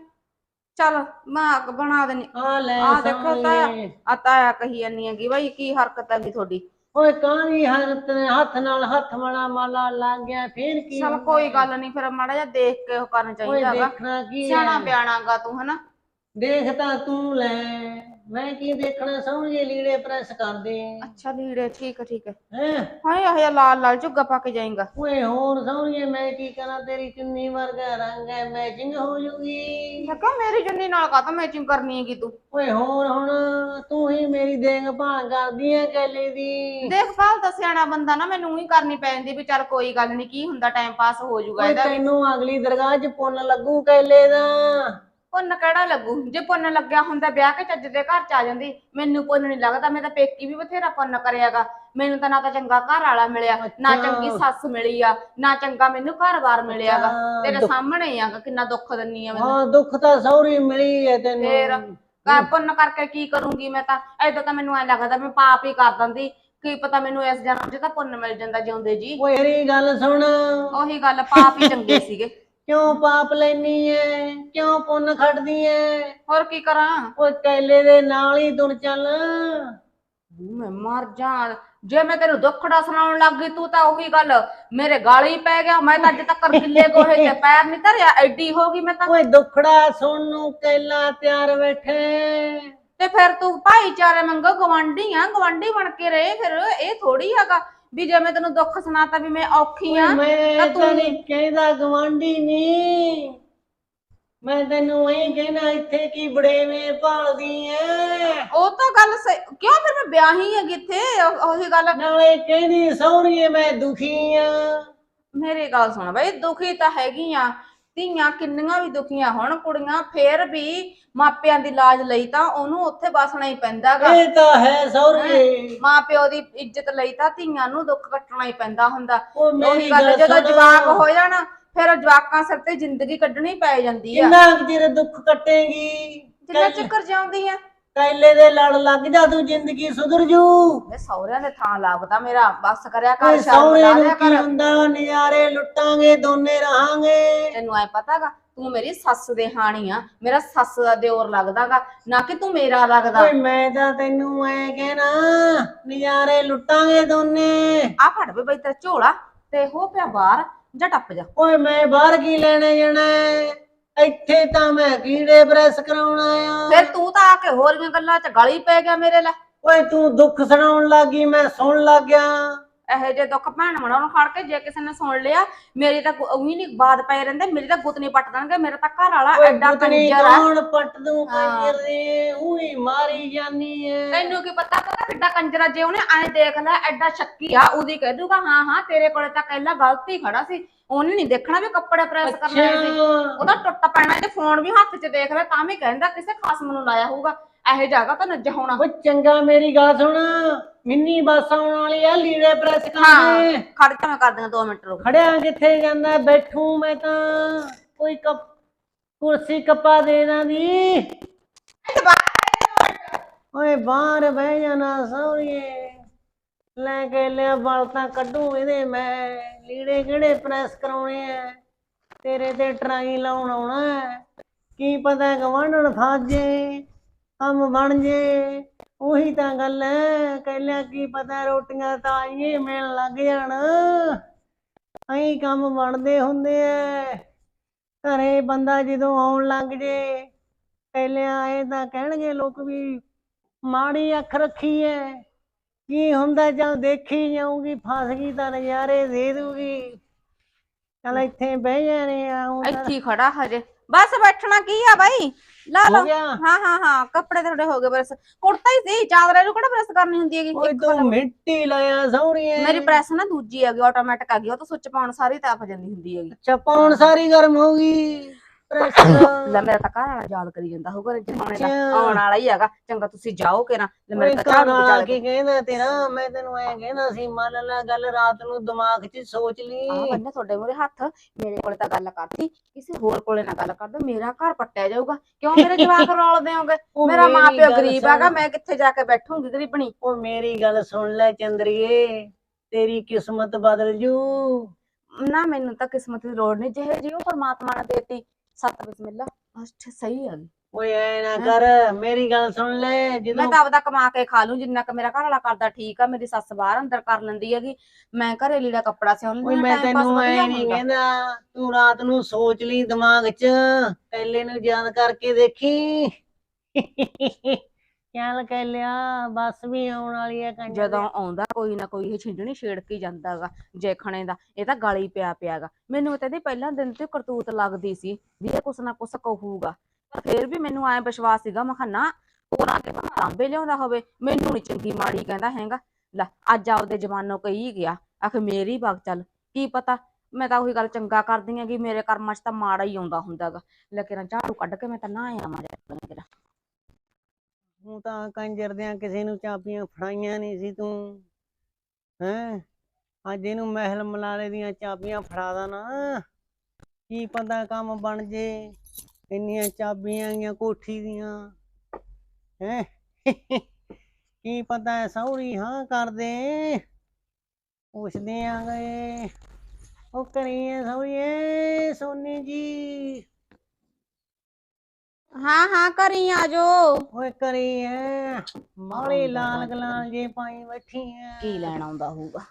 ਚੱਲ ਮੈਂ ਅੱਗ ਬਣਾ ਦੇਣੀ ਆ ਲੈ ਆਹ ਦੇਖੋ ਤਾਂ। ਸੌਰੀਏ। ਆ ਤਾਇਆ ਕਹੀ ਜਾਨੀ ਹੈਗੀ ਬਈ ਕੀ ਹਰਕਤ ਹੈਗੀ ਤੁਹਾਡੀ ਓਏ ਕਾਹਦੀ ਹੱਥ ਹੱਥ ਨਾਲ ਹੱਥ ਮਣਾ ਮਾਲਾ ਲੱਗ ਗਿਆ ਫੇਰ ਕੀ ਚਲ ਹੁੰਦਾ ਕੋਈ ਹੈ? ਗੱਲ ਨਹੀਂ ਫਿਰ ਮਾੜਾ ਜਿਹਾ ਦੇਖ ਕੇ ਉਹ ਕਰਨਾ ਓਏ ਚਾਹੀਦਾ ਹੈਗਾ ਦੇਖਣਾ ਕੀ ਸਿਆਣਾ ਹੈ ਬਿਆਣਾਗਾ ਤੂੰ ਹਨਾ ਦੇਖ ਤਾਂ ਤੂੰ ਲੈ ਮੈਂ ਕੀ ਦੇਖਣਾ ਸੌਂਗੇ ਲੀੜੇ ਪ੍ਰੈਸ ਕਰਦੇ ਅੱਛਾ ਲੀੜੇ ਠੀਕ ਹੈ ਠੀਕ ਹੈ ਹੈ? ਹਾਏ ਇਹ ਲਾਲ ਲਾਲ ਝੁੱਗਾ ਪਾ ਕੇ ਜਾਏਗਾ। ਓਏ ਹੋਰ ਸੌਂਗੇ ਮੈਂ ਕੀ ਕਰਾਂ ਤੇਰੀ ਚੁੰਨੀ ਵਰਗਾ ਰੰਗ ਹੈ ਮੈਚਿੰਗ ਹੋ ਜੂਗੀ। ਮੈਂ ਕਿਹਾ ਮੇਰੀ ਜੁੰਨੀ ਨਾਲ ਕਾਹਤੋਂ ਮੈਚਿੰਗ ਕਰਨੀ ਹੈਗੀ ਤੂੰ? ਓਏ ਹੋਰ ਹੁਣ ਤੂੰ ਹੀ ਮੇਰੀ ਦੇਖਭਾਲ ਕਰਦੀ ਹੈ ਕੈਲੇ ਦੀ। ਦੇਖਭਾਲ ਤਾਂ ਸਿਆਣਾ ਬੰਦਾ ਨਾ ਮੈਨੂੰ ਹੀ ਕਰਨੀ ਪੈਂਦੀ ਵੀ ਚੱਲ ਕੋਈ ਗੱਲ ਨਹੀਂ ਕੀ ਹੁੰਦਾ ਟਾਈਮ ਪਾਸ ਹੋ ਓਏ ਇਹਦਾ ਤੈਨੂੰ ਅਗਲੀ ਦਰਗਾਹ 'ਚ ਪੁੰਨ ਲੱਗੂ ਕੈਲੇ ਦਾ। ਪੁੰਨ ਕਿਹੜਾ ਲੱਗੂ? ਜੇ ਪੁੰਨ ਲੱਗਿਆ ਹੁੰਦਾ ਵਿਆਹ ਕੇ ਚੱਜ ਦੇ ਘਰ ਚ ਆ ਜਾਂਦੀ ਮੈਨੂੰ ਪੁੰਨ ਨਹੀਂ ਲੱਗਦਾ ਮੈਂ ਤਾਂ ਪੇਕੀ ਵੀ ਬਥੇਰਾ ਪੁੰਨ ਕਰਿਆਗਾ। ਮੈਨੂੰ ਤਾਂ ਨਾ ਤਾਂ ਚੰਗਾ ਘਰ ਵਾਲਾ ਮਿਲਿਆ ਨਾ। ਚੰਗੀ ਸੱਸ ਮਿਲੀ ਆ ਨਾ ਚੰਗਾ ਮੈਨੂੰ ਘਰ-ਬਾਰ ਮਿਲਿਆਗਾ ਤੇਰੇ ਸਾਹਮਣੇ ਆਗਾ ਕਿੰਨਾ ਦੁੱਖ ਦਿੰਨੀ ਆ ਮੈਨੂੰ। ਹਾਂ ਦੁੱਖ ਤਾਂ ਸੌਰੀ ਮਿਲੀ ਹੈ ਤੈਨੂੰ। ਫੇਰ? ਕਰ ਪੁੰਨ ਕਰਕੇ ਕੀ ਕਰੂੰਗੀ ਮੈਂ ਤਾਂ? ਐਦਾਂ ਤਾਂ ਮੈਨੂੰ ਐ ਲੱਗਦਾ ਮੈਂ ਪਾਪ ਹੀ ਕਰ ਦਿੰਦੀ। ਕੀ ਪਤਾ ਮੈਨੂੰ ਇਸ ਜਨਮ 'ਚ ਤਾਂ ਪੁੰਨ ਮਿਲ ਜਾਂਦਾ ਜਿਉਂਦੇ ਜੀ। ਓਏ ਗੱਲ ਸੁਣ। ਉਹੀ ਗੱਲ ਪਾਪ ਹੀ ਚੰਗੇ ਸੀਗੇ। ਕਿਉਂ ਪਾਪ ਲੈਨੀ ਐ? ਕਿਉਂ ਪੁੰਨ ਖੱਟਦੀ ਐ? ਹੋਰ ਕੀ ਕਰਾਂ? ਓਏ ਕੈਲੇ ਦੇ ਨਾਲ ਹੀ ਤੁਰ ਚੱਲ। ਮੈਂ ਮਰ ਜਾ। ਜੇ ਮੈਂ ਤੈਨੂੰ ਦੁੱਖੜਾ ਸੁਣਾਉਣ ਲੱਗ ਗਈ ਤੂੰ ਤਾਂ ਉਹੀ ਗੱਲ। ਮੇਰੇ ਗਾਲੀ ਪੈ ਗਿਆ। ਮੈਂ ਤਾਂ ਅੱਜ ਤੱਕ ਗਿੱਲੇ ਗੋਹੇ 'ਚ ਪੈਰ ਨਹੀਂ ਧਰਿਆ। ਐਡੀ ਹੋ ਗਈ ਮੈਂ ਤਾਂ। ਓਏ ਦੁੱਖੜਾ ਸੁਣ ਨੂੰ ਕੈਲਾ ਤਿਆਰ ਬੈਠੇ ਤੇ ਫਿਰ ਤੂੰ ਭਾਈਚਾਰੇ ਮੰਗੋ ਗਵਾਂਢੀ ਆ। ਗਵਾਂਢੀ ਬਣ ਕੇ ਰਹੇ ਫਿਰ। ਇਹ ਥੋੜੀ ਹੈਗਾ। ਵੀ ਜੇ ਮੈਂ ਤੈਨੂੰ ਦੁੱਖ ਸੁਣਾਤਾ ਵੀ ਮੈਂ ਔਖੀ ਆ ਓਏ ਮੈਂ ਤਾਂ ਤੂੰ- ਤਾਂ ਨਹੀਂ ਕਹਿੰਦਾ ਗਵਾਂਢੀ ਨਹੀਂ। ਮੈਂ ਤੈਨੂੰ ਇਹ ਕਹਿਣਾ ਇੱਥੇ ਕੀ ਬੜੇਵੇਂ ਭਾਲਦੀ ਐ? ਉਹ ਤਾਂ ਗੱਲ ਸਹੀ ਕਿਉਂ ਫਿਰ ਮੈਂ ਵਿਆਹੀ ਹੈਗੀ ਇੱਥੇ? ਉਹ- ਉਹੀ ਗੱਲ ਨਾਲੇ ਕਹਿੰਦੀ ਸੌਰੀਏ ਮੈਂ ਦੁਖੀ ਆ। ਮੇਰੀ ਗੱਲ ਸੁਣ ਬਈ ਦੁਖੀ ਤਾਂ ਹੈਗੀ ਆ। ਧੀਆਂ ਕਿੰਨੀਆਂ ਵੀ ਦੁਖੀਆਂ ਹੁਣ ਕੁੜੀਆਂ ਫੇਰ ਵੀ ਮਾਪਿਆਂ ਦੀ ਲਾਜ ਲਈ ਤਾਂ ਉਹਨੂੰ ਉੱਥੇ ਬਸਣਾ ਹੀ ਪੈਂਦਾਗਾ ਇਹ ਤਾਂ ਹੈ ਸੌਰੀ ਮਾਂ ਪਿਓ ਦੀ ਇੱਜ਼ਤ ਲਈ ਤਾਂ ਧੀਆਂ ਨੂੰ ਦੁੱਖ ਕੱਟਣਾ ਹੀ ਪੈਂਦਾ ਹੁੰਦਾ। ਉਹ ਗੱਲ ਜਦੋਂ। ਜਵਾਕ ਹੋ ਜਾਣ ਫਿਰ ਜਵਾਕਾਂ ਸਿਰ ਤੇ ਜ਼ਿੰਦਗੀ ਕੱਢਣੀ ਪੈ ਜਾਂਦੀ ਆ। ਕਿੰਨਾ ਚਿਰ ਦੁੱਖ ਕੱਟੇਗੀ? ਜਿੰਨਾ ਚੱਕਰ ਜਾਂਦੀ ਆ। ਕੈਲੇ ਦੇ ਲੜ ਲੱਗ ਜਾ ਤੂੰ ਜ਼ਿੰਦਗੀ ਸੁਧਰ ਜੂ। ਮੈਂ ਸਹੁਰਿਆਂ ਦੇ ਥਾਂ ਲੱਗਦਾ ਮੇਰਾ ਬਸ ਕਰਿਆ ਕਰ ਸ਼ਰਮ ਸੌਰੇ ਲਾ ਨੂੰ ਲਿਆ ਕੀ ਕਰ। ਹੁੰਦਾ ਨਜ਼ਾਰੇ ਲੁੱਟਾਂਗੇ ਦੋਨੇ ਰਹਾਂਗੇ। ਤੈਨੂੰ ਐ ਪਤਾਗਾ ਤੂੰ ਮੇਰੀ ਸੱਸ ਦੇ ਹਾਣੀ ਆ ਮੇਰਾ ਸੱਸ ਦਾ ਦਿਓਰ ਲੱਗਦਾਗਾ ਨਾ ਕਿ ਤੂੰ ਮੇਰਾ ਲੱਗਦਾ। ਓਏ ਮੈਂ ਤਾਂ ਤੈਨੂੰ ਐ ਕਹਿਣਾ ਨਜ਼ਾਰੇ ਲੁੱਟਾਂਗੇ ਦੋਨੇ। ਆ ਫੜ ਵੇ ਬਈ ਤੇਰਾ ਝੋਲਾ ਤੇ ਹੋ ਪਿਆ ਬਾਹਰ ਜਾਂ ਟੱਪ ਜਾ। ਓਏ ਮੈਂ ਬਾਹਰ ਕੀ ਲੈਣੇ ਜਾਣਾ ਹੈ? ਇੱਥੇ ਤਾਂ ਮੈਂ ਕੀੜੇ ਪ੍ਰੈਸ ਕਰਾਉਣਾ ਆ ਫਿਰ ਤੂੰ ਤਾਂ ਆ ਕੇ ਹੋਰੀਆਂ ਗੱਲਾਂ ਚ ਗਲੀ ਪੈ ਗਿਆ ਮੇਰੇ ਲੈ। ਓਏ ਤੂੰ ਦੁੱਖ ਸੁਣਾਉਣ ਲੱਗੀ ਮੈਂ ਸੁਣ ਲੱਗ ਗਿਆ ਇਹੋ ਜੇ ਦੁੱਖ ਭੈਣ ਮਨਾਉਣ ਖੜ ਕੇ ਜੇ ਕਿਸੇ ਨੇ ਸੁਣ ਲਿਆ ਮੇਰੀ ਤਾਂ ਉਹੀ ਨਹੀਂ ਬਾਤ ਪਏ ਰਹਿੰਦੇ ਮੇਰੀ ਤਾਂ ਗੁੱਤ ਨਹੀਂ ਪੱਟ ਦੇਣਗੇ ਮੇਰਾ ਤਾਂ ਘਰ ਵਾਲਾ ਐਡਾ ਗੁੱਤਨੀ ਕੰਜਰ ਆ। ਕੌਣ ਪੱਟ ਦੂੰ। ਕੰਜਰ ਦੇ? ਉਹੀ ਮਾਰੀ ਜਾਨੀ ਐ। ਤੈਨੂੰ ਕੀ ਪਤਾ ਪਤਾ ਕਿੱਡਾ ਕੰਜਰਾ ਜੇ ਉਹਨੇ ਐਂ ਦੇਖ ਲੈ ਐਡਾ ਸ਼ੱਕੀ ਆ ਉਹਦੀ ਕਹਿ ਦੂਗਾ ਹਾਂ ਹਾਂ ਤੇਰੇ ਕੋਲੇ ਤਾਂ ਕਹਿਲਾ ਗਲਤੀ ਖੜਾ ਸੀ। ਉਹਨੇ ਨਹੀਂ ਦੇਖਣਾ ਵੀ ਕੱਪੜੇ ਪ੍ਰੈਸ ਕਰਨੇ ਸੀ। ਅੱਛਾ। ਉਹਦਾ ਟੁੱਟ ਪੈਣਾ ਤੇ ਫੋਨ ਵੀ ਹੱਥ 'ਚ ਦੇਖ ਲੈ ਤਾਂ ਵੀ ਕਹਿੰਦਾ ਕਿਸੇ ਖਸਮ ਨੂੰ ਲਾਇਆ ਹੋਊਗਾ। ਇਹੋ ਜਗ੍ਹਾ ਤਾਂ ਨੱਜ ਹੋਣਾ। ਓ ਚੰਗਾ ਮੇਰੀ ਗੱਲ ਸੁਣ। ਮਿੰਨੀ ਬੱਸ ਆਉਣ ਵਾਲੀ ਆ ਲੀੜੇ ਪ੍ਰੈਸ ਕਰਨੇ। ਖੜ ਜਾ ਮੈਂ ਕਰ ਦਿਆਂ 2 ਮਿੰਟ ਰੁਕ। ਖੜਿਆ ਕਿੱਥੇ ਜਾਂਦਾ ਬੈਠੂ ਮੈਂ ਤਾਂ। ਕੋਈ ਕੱਪ ਕੁਰਸੀ ਕੱਪਾ ਦੇ ਦਾਂਦੀ ਓਏ ਬਾਹਰ ਬਹਿ ਜਾਣਾ ਸੌਰੀਏ। ਲੈ ਕੇ ਲਿਆ ਬਲ ਤਾਂ ਕੱਢੂ ਇਹਦੇ ਮੈਂ। ਲੀੜੇ ਕਿਹੜੇ ਪ੍ਰੈਸ ਕਰਾਉਣੇ ਐ? ਤੇਰੇ ਤੇ ਟਰਾਈ ਲਾਉਣ ਆਉਣਾ ਹੈ। ਕੀ ਪਤਾ ਗਵਾਂਢਣ ਫਸ ਜੇ, ਕੰਮ ਬਣ ਜੇ। ਉਹੀ ਤਾਂ ਗੱਲ ਐ। ਕਹਿਲਿਆ ਕੀ ਪਤਾ ਰੋਟੀਆਂ ਤਾਂ ਆਈਏ, ਮਿਲਣ ਲੱਗ ਜਾਣ। ਐਂ ਕੰਮ ਬਣਦੇ ਹੁੰਦੇ ਐ। ਘਰੇ ਬੰਦਾ ਜਦੋਂ ਆਉਣ ਲੱਗ ਜੇ ਪਹਿਲਿਆਂ ਆਏ ਤਾਂ ਕਹਿਣਗੇ ਲੋਕ ਵੀ ਮਾੜੀ ਅੱਖ ਰੱਖੀ ਐ। ਕੀ ਹੁੰਦਾ ਜਾਂ ਦੇਖੀ ਜਾਊਗੀ ਫਸ ਗਈ ਤਾਂ ਨਜ਼ਾਰੇ ਦੇ ਦੂਗੀ ਚਲ ਇੱਥੇ ਬਹਿ ਜਾਣੇ ਆ ਹੁਣ ਤਾਂ ਇੱਥੇ ਹੀ ਖੜਾ ਹਜੇ। ਬਸ ਬੈਠਣਾ ਕੀ ਆ ਬਾਈ? ਲਾ ਹੋ ਲਓ ਗਿਆ। ਹਾਂ ਹਾਂ ਹਾਂ ਕੱਪੜੇ ਤੁਹਾਡੇ ਹੋ ਗਏ ਪ੍ਰੈਸ ਕੁੜਤਾ ਹੀ ਸੀ ਚਾਦਰੇ ਨੂੰ ਕਿਹੜਾ ਪ੍ਰੈਸ ਕਰਨੀ ਹੁੰਦੀ ਹੈਗੀ? ਓਏ ਇੱਕ ਤੂੰ ਮਿੱਟੀ ਲਾਇਆ ਸੌਰੀਏ ਮੇਰੀ ਪ੍ਰੈਸ ਨਾ ਦੂਜੀ ਹੈਗੀ ਆਟੋਮੈਟਿਕ ਹੈਗੀ ਉਹ ਤਾਂ ਸੁੱਚ ਪਾਉਣ ਸਾਰੀ ਤਾਪ ਜਾਂਦੀ ਹੁੰਦੀ ਹੈਗੀ। ਚਪਾਉਣ ਸਾਰੀ ਗਰਮ ਹੋ ਗਈ। ਲੈ ਮੇਰਾ ਤਾਂ ਘਰ ਵਾਲਾ ਯਾਦ ਕਰੀ ਜਾਂਦਾ ਹੋਊਗਾ ਜਮਾਨੇ ਦਾ ਅੱਛਾ। ਆਉਣ ਵਾਲਾ ਹੀ ਹੈਗਾ ਚੰਗਾ ਤੁਸੀਂ ਜਾਓ ਕਿਰਾ ਲੈ ਓਏ ਮੇਰੇ ਤਾਂ ਘਰ ਝਾੜੂ ਵਾਲਾ ਵਿਚਾਲੇ ਕੀ ਕਹਿੰਦਾ ਤੇਰਾ ਮੈਂ ਤੈਨੂੰ ਐ ਕਹਿੰਦਾ ਸੀ ਮੰਨ ਲੈ ਗੱਲ ਰਾਤ ਨੂੰ ਦਿਮਾਗ 'ਚ ਸੋਚ ਆ ਲਈ ਬੰਨੇ ਤੁਹਾਡੇ ਮੂਰੇ ਹੱਥ ਮੇਰੇ ਕੋਲੇ ਤਾਂ ਗੱਲ ਕਰਤੀ ਕਿਸੇ ਹੋਰ ਕੋਲੇ ਨਾ ਗੱਲ ਕਰ ਦੋ ਮੇਰਾ ਘਰ ਪੱਟਿਆ ਜਾਊਗਾ। ਕਿਉਂ ਮੇਰੇ ਜਵਾਕ ਰੋਲ ਦੇਓਗੇ ਉਹ ਮੇਰਾ ਮਾਂ ਮੇਰੀ ਪਿਓ ਗੱਲ ਗਰੀਬ। ਹੈਗਾ ਮੈਂ ਕਿੱਥੇ ਜਾ ਕੇ ਬੈਠੂੰਗੀ ਗਰੀਬਣੀ? ਉਹ ਮੇਰੀ ਗੱਲ ਸੁਣ ਲੈ ਚੰਦਰੀਏ ਤੇਰੀ ਕਿਸਮਤ ਬਦਲ ਜੂ। ਨਾ ਮੈਨੂੰ ਤਾਂ ਕਿਸਮਤ ਦੀ ਲੋੜ ਨਹੀਂ ਜਿਹੇ ਜੀ ਉਹ ਪਰਮਾਤਮਾ ਨੇ ਦੇਤੀ। ਸਤ ਬਿਸਮਿਲ੍ਲਾ। ਅੱਛਾ ਸਹੀ ਹੈ ਓਏ ਐ ਨਾ ਕਰ ਮੇਰੀ ਗੱਲ ਸੁਣ ਲੈ ਮੈਂ ਜਦੋਂ ਤਾਂ ਆਪਦਾ ਕਮਾ ਕੇ ਖਾ ਲੂੰ ਜਿੰਨਾ ਕ ਮੇਰਾ ਘਰ ਵਾਲਾ ਕਰਦਾ ਠੀਕ ਆ ਮੇਰੀ ਸੱਸ ਬਾਹਰ ਅੰਦਰ ਕਰ ਲੈਂਦੀ ਹੈਗੀ। ਮੈਂ ਘਰੇ ਲੀੜਾ ਕੱਪੜਾ ਸਿਉਣ ਓਏ ਲੈਂਦੀ ਮੈਂ ਤੈਨੂੰ ਐ ਨਹੀਂ ਹੁੰਦਾ। ਕਹਿੰਦਾ ਤੂੰ ਰਾਤ ਨੂੰ ਸੋਚ ਲਈ ਦਿਮਾਗ 'ਚ ਪਹਿਲੇ ਨੂੰ ਯਾਦ ਕਰਕੇ ਦੇਖੀ। ਚੱਲ ਕਹਿ ਲਿਆ ਬੱਸ ਵੀ ਆਉਣ ਵਾਲੀ ਹੈ ਕੰਜਰ ਜਦੋਂ ਆਉਂਦਾ ਕੋਈ ਨਾ ਕੋਈ ਇਹ ਛਿੰਝਣੀ ਛੇੜ ਕੇ ਜਾਂਦਾਗਾ ਜੇਖਣੇ ਦਾ ਇਹ ਤਾਂ ਗਾਲੀ ਪਿਆ ਪਿਆਗਾ। ਮੈਨੂੰ ਤਾਂ ਇਹਦੇ ਪਹਿਲਾਂ ਦਿਨ ਤੇ ਕਰਤੂਤ ਲੱਗਦੀ ਸੀ ਵੀ ਇਹ ਕੁਛ ਨਾ ਕੁਛ ਕਹੂਗਾ। ਪਰ ਫਿਰ ਵੀ ਮੈਨੂੰ ਐ ਵਿਸ਼ਵਾਸ ਸੀਗਾ ਮੈਂ ਕਿਹਾ ਨਾ ਉਹਨਾਂ ਕੇ ਲਿਆਉਂਦਾ ਹੋਵੇ ਮੈਨੂੰ ਨਹੀਂ ਚੰਗੀ ਮਾੜੀ ਕਹਿੰਦਾ ਹੈਗਾ। ਲੈ ਅੱਜ ਆਪਦੇ ਜਮਾਨੋਂ ਕਹੀ ਗਿਆ ਆਖੇ ਮੇਰੀ ਬਾਗ ਚੱਲ ਕੀ ਪਤਾ ਮੈਂ ਤਾਂ ਉਹੀ ਗੱਲ ਚੰਗਾ ਕਰਦੀ ਆ ਕਿ ਮੇਰੇ ਕਰਮਾਂ 'ਚ ਤਾਂ ਮਾੜਾ ਹੀ ਆਉਂਦਾ ਹੁੰਦਾਗਾ। ਲੇਕਿਨ ਝਾੜੂ ਕੱਢ ਕੇ ਮੈਂ ਤਾਂ ਨਾ ਆਇਆ ਮਾਰਿਆ ਤੂੰ ਤਾਂ ਕੰਜਰ ਦਿਆਂ ਕਿਸੇ ਨੂੰ ਚਾਬੀਆਂ ਫੜਾਈਆਂ ਨਹੀਂ ਸੀ ਤੂੰ, ਹੈਂ? ਅੱਜ ਇਹਨੂੰ ਮਹਿਲ ਮਲਾਲੇ ਦੀਆਂ ਚਾਬੀਆਂ ਫੜਾ ਦਾ ਨਾ। ਕੀ ਪਤਾ ਕੰਮ ਬਣ ਜੇ, ਇੰਨੀਆਂ ਚਾਬੀਆਂ ਗੀਆਂ ਕੋਠੀ ਦੀਆਂ, ਹੈ? ਕੀ ਪਤਾ ਸੌਰੀ ਹਾਂ ਕਰਦੇ। ਪੁੱਛਦੇ ਆ ਗਏ ਉਹ ਕਰੀਏ ਸੌਰੀਏ ਸੋਨੀ ਜੀ। ਹਾਂ ਹਾਂ ਕਰੀ ਆਜੋ ਓਏ ਕਰੀ ਐ ਮਾਲੇ ਲਾਲ ਗਲਾਲ ਜੇ ਪਾਈ ਬੈਠੀ ਐ। ਕੀ ਲੈਣ ਆਉਂਦਾ ਹੋਊਗਾ?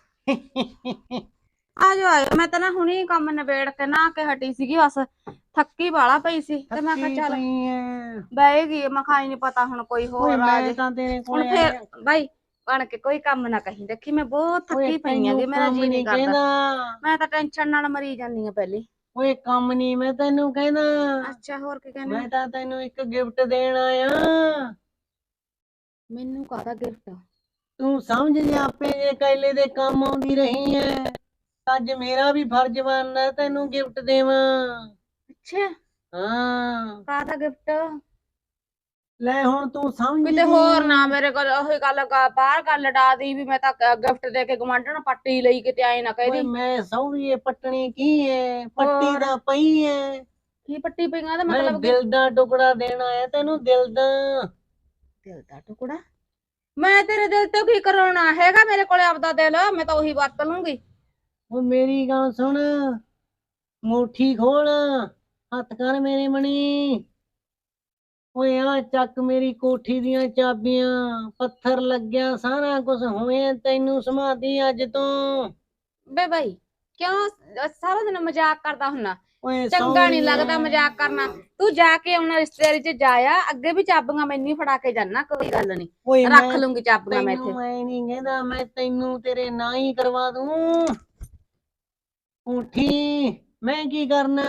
ਆਜੋ ਆਜੋ ਮੈਂ ਤਾਂ ਨਾ ਹੁਣੀ ਕੰਮ ਨਿਬੇੜ ਕੇ ਨਾ ਕੇ ਹਟੀ ਸੀਗੀ ਬਸ ਥੱਕੀ ਬਾਲਾ ਪਈ ਸੀ ਤੇ ਮੈਂ ਕਿਹਾ ਚੱਲ ਬੈਗੀ ਮੈਂ ਖਾਈ ਨਹੀਂ ਪਤਾ ਹੁਣ ਕੋਈ ਹੋਰ ਮੈਂ ਰਾਜ ਤਾਂ ਤੇਰੇ ਹੁਣ ਕੋਲੇ ਫੇਰ ਆਇਆ। ਬਾਈ ਬਣ ਕੇ ਕੋਈ ਕੰਮ ਨਾ ਕਹੀਂ। ਦੇਖੀ ਮੈਂ ਬਹੁਤ ਥੱਕੀ ਪਈ ਤੈਨੂੰ ਆਂਗੀ ਮੇਰਾ ਜੀ ਨਹੀਂ ਕਰਦਾ। ਮੈਂ ਤਾਂ ਟੈਨਸ਼ਨ ਨਾਲ ਮਰੀ ਜਾਂਦੀ ਆ ਪਹਿਲੀ। ਓਏ ਕੰਮ ਨਹੀਂ ਮੈਂ ਤੈਨੂੰ ਕਹਿੰਦਾ ਅੱਛਾ ਹੋਰ ਕੀ ਕਹਿੰਦੇ ਮੈਂ ਤਾਂ ਤੈਨੂੰ ਇੱਕ ਗਿਫਟ ਦੇਣ ਆਇਆ। ਮੈਨੂੰ ਕਾਹਦਾ ਗਿਫਟ ਤੂੰ ਸਮਝ ਜੇ ਆਪੇ ਜੇ ਕੈਲੇ ਦੇ ਕੰਮ ਆਉਂਦੀ ਰਹੀ ਐ। ਅੱਜ ਮੇਰਾ ਵੀ ਫਰਜ਼ ਬਣਦਾ ਤੈਨੂੰ ਗਿਫਟ ਦੇਵਾਂ। ਅੱਛਾ। ਹਾਂ। ਕਾਹਦਾ ਗਿਫਟ ਲੈ ਹੁਣ ਤੂੰ ਸਮਝ ਕਿਤੇ ਹੋਰ ਨਾ ਮੇਰੇ ਕੋਲ ਉਹੀ ਗੱਲ ਗਾ- ਬਾਹਰ ਗੱਲ ਡਾ ਦੀ ਵੀ ਮੈਂ ਤਾਂ ਗਿਫਟ ਦੇ ਕੇ ਗਵਾਂਢਣ ਪੱਟੀ ਲਈ ਕਿਤੇ ਐ ਨਾ ਓਏ ਕਹਿਦੀ ਮੈਂ ਸੌਂਵੀਏ ਪੱਟਣੀ ਕੀ ਏ? ਪੱਟੀ ਹੋਰ। ਦਾ ਪਈ ਏ। ਕੀ ਪੱਟੀ ਪਈਆਂ ਦਾ ਮੈਂ ਮਤਲਬ ਕਿ? ਦਿਲ ਦਾ ਟੁਕੜਾ ਦੇਣਾ ਹੈ ਤੈਨੂੰ ਦਿਲ ਦਾ। ਦਿਲ ਦਾ ਟੁਕੜਾ? ਮੈਂ ਤੇਰੇ ਦਿਲ ਤੋਂ ਕੀ ਕਰਾਉਣਾ ਹੈਗਾ ਮੇਰੇ ਕੋਲੇ ਆਪਦਾ ਦਿਲ? ਮੈਂ ਤਾਂ ਉਹੀ ਵਰਤ ਲੂੰਗੀ। ਓ ਮੇਰੀ ਗੱਲ ਸੁਣ ਮੁੱਠੀ ਖੋਲ ਹੱਥ ਕਰ ਮੇਰੇ ਮਣੀ। ਓਏ ਆ ਚੱਕ ਮੇਰੀ ਕੋਠੀ ਦੀਆਂ ਚਾਬੀਆਂ ਪੱਥਰ ਲੱਗਿਆ ਸਾਰਾ ਕੁਝ ਹੋਇਆ ਤੈਨੂੰ ਸਮਾਧੀ ਅੱਜ ਤੋਂ। ਬੇ ਬਾਈ ਕਿਉਂ ਸਾਰਾ ਦਿਨ ਮਜ਼ਾਕ ਕਰਦਾ ਹੁੰਨਾ? ਓਏ ਚੰਗਾ ਨਹੀਂ। ਲੱਗਦਾ ਮਜ਼ਾਕ ਕਰਨਾ। ਤੂੰ ਜਾ ਕੇ ਉਹਨਾਂ ਰਿਸ਼ਤੇਦਾਰੀ ਚ ਜਾਇਆ ਅੱਗੇ ਵੀ ਚਾਬੀਆਂ ਮੈਨੂੰ ਹੀ ਫੜਾ ਕੇ ਜਾਣਾ ਕੋਈ ਗੱਲ ਨਹੀਂ। ਰੱਖ ਲੂੰਗੀ ਚਾਬੀਆਂ ਮੈਂ ਇੱਥੇ। ਮੈਂ ਨਹੀਂ ਕਹਿੰਦਾ ਮੈਂ ਤੈਨੂੰ ਤੇਰੇ ਨਾਂ ਹੀ ਕਰਵਾ ਦੂੰ। ਉਠੀ ਮੈਂ ਕੀ ਕਰਨਾ?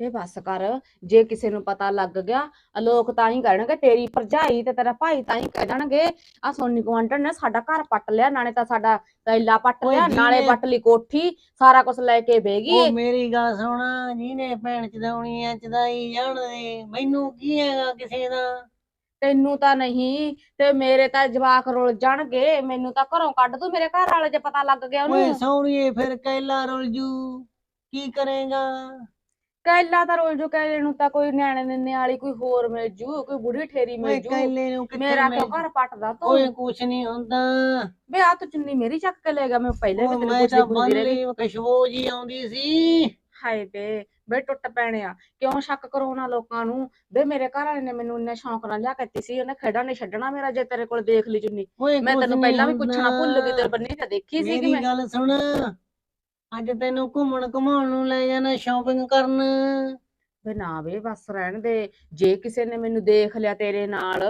ਇਹ ਬਸ ਕਰ ਜੇ ਕਿਸੇ ਨੂੰ ਪਤਾ ਲੱਗ ਗਿਆ ਲੋਕ ਤਾਂ ਹੀ ਕਹਿਣਗੇ ਤੇਰੀ ਭਰਜਾਈ ਤੇ ਤੇਰਾ ਭਾਈ ਤਾਂ ਹੀ ਕਹਿ ਦੇਣਗੇ ਆ ਸੋਨੀ ਗਵਾਂਢਣ ਨੇ ਸਾਡਾ ਘਰ ਪੱਟ ਲਿਆ ਨਾਲੇ ਤਾਂ ਸਾਡਾ ਤੈਲਾ ਪੱਟ ਓਏ ਲਿਆ ਨਾਲੇ ਪੱਟ ਲਈ ਕੋਠੀ ਸਾਰਾ ਕੁਝ ਲੈ ਕੇ ਬਹਿ ਗਈ ਉਹ ਮੇਰੀ ਗੱਲ ਸੁਣ ਜਿਹਨੇ ਭੈਣ ਚਦਾਉਣੀ ਐ ਚਦਾਈ ਜਾਣਦੇ ਮੈਨੂੰ ਕੀ ਹੈਗਾ ਕਿਸੇ ਦਾ? ਤੈਨੂੰ ਤਾਂ ਨਹੀਂ ਤੇ ਮੇਰੇ ਤਾਂ ਜਵਾਕ ਰੁੱਲ ਜਾਣਗੇ ਮੈਨੂੰ ਤਾਂ ਘਰੋਂ ਕੱਢ ਦੂ ਮੇਰੇ ਘਰ ਵਾਲੇ ਜੇ ਪਤਾ ਲੱਗ ਗਿਆ ਓਏ ਉਹਨੂੰ ਸੌਣੀਏ ਫਿਰ ਕੈਲਾ ਰੁਲ ਜੂ ਕੀ ਕਰੇਗਾ? ਕੈਲਾ ਤਾਂ ਰੁੱਲ ਜੂ ਕੈਲੇ ਨੂੰ ਤਾਂ ਕੋਈ ਨਿਆਣੇ ਨਿੰਨੇ ਵਾਲੀ ਕੋਈ ਹੋਰ ਮਿਲ ਜੂ ਕੋਈ ਬੁੜੀ ਠੇਰੀ ਮਿਲ ਜੂ। ਕੈਲੇ ਨੂੰ ਕਿੱਥੇ ਮੇਰਾ ਮਿਲ ਕਿਉਂ ਘਰ ਪੱਟਦਾ ਤੂੰ। ਓਏ ਕੁਛ ਨਹੀਂ ਹੁੰਦਾ। ਵੇ ਆ ਤੂੰ ਚੁੰਨੀ ਮੇਰੀ ਚੱਕ ਕੇ ਲੈ ਗਿਆ ਮੈਂ ਪਹਿਲੇ ਵੀ ਉਹ ਤੈਨੂੰ ਮੈਂ ਪੁੱਛਦੀ ਤਾਂ ਪੁੱਛਦੀ ਬੰਨ ਰਹੀ ਲਈ ਖੁਸ਼ਬੂ ਜੀ ਆਉਂਦੀ ਸੀ। ਹਾਏ ਬੇ ਬੇ ਟੁੱਟ ਪੈਣਿਆ ਕਿਉਂ ਸ਼ੱਕ ਕਰਾਉਣਾ ਲੋਕਾਂ ਨੂੰ? ਬੇ ਮੇਰੇ ਘਰ ਵਾਲੇ ਨੇ ਮੈਨੂੰ ਇੰਨਾ ਸ਼ੌਂਕ ਨਾਲ ਲਿਆ ਕੇ ਦਿੱਤੀ ਸੀ ਉਹਨੇ ਖੇਡਾਂ ਨਹੀਂ ਛੱਡਣਾ ਮੇਰਾ ਜੇ ਤੇਰੇ ਕੋਲ ਦੇਖ ਲਈ ਚੁੰਨੀ। ਓਏ ਮੈਂ ਕੁਛ ਤੈਨੂੰ ਨੀ ਪਹਿਲਾਂ ਵੀ ਪੁੱਛਣਾ ਭੁੱਲ ਗਈ ਹੁੰਦਾ। ਤੇਰੇ ਬੰਨੀ ਤਾਂ ਦੇਖੀ ਸੀ ਕਿ ਮੇਰੀ ਮੈਂ ਗੱਲ ਸੁਣ। ਅੱਜ ਤੈਨੂੰ ਘੁੰਮਣ ਘੁਮਾਉਣ ਨੂੰ ਲੈ ਜਾਣਾ ਸ਼ਾਪਿੰਗ ਕਰਨ। ਵੇ ਨਾ ਵੇ ਬਸ ਰਹਿਣ ਦੇ। ਜੇ ਕਿਸੇ ਨੇ ਮੈਨੂੰ ਦੇਖ ਲਿਆ ਤੇਰੇ ਨਾਲ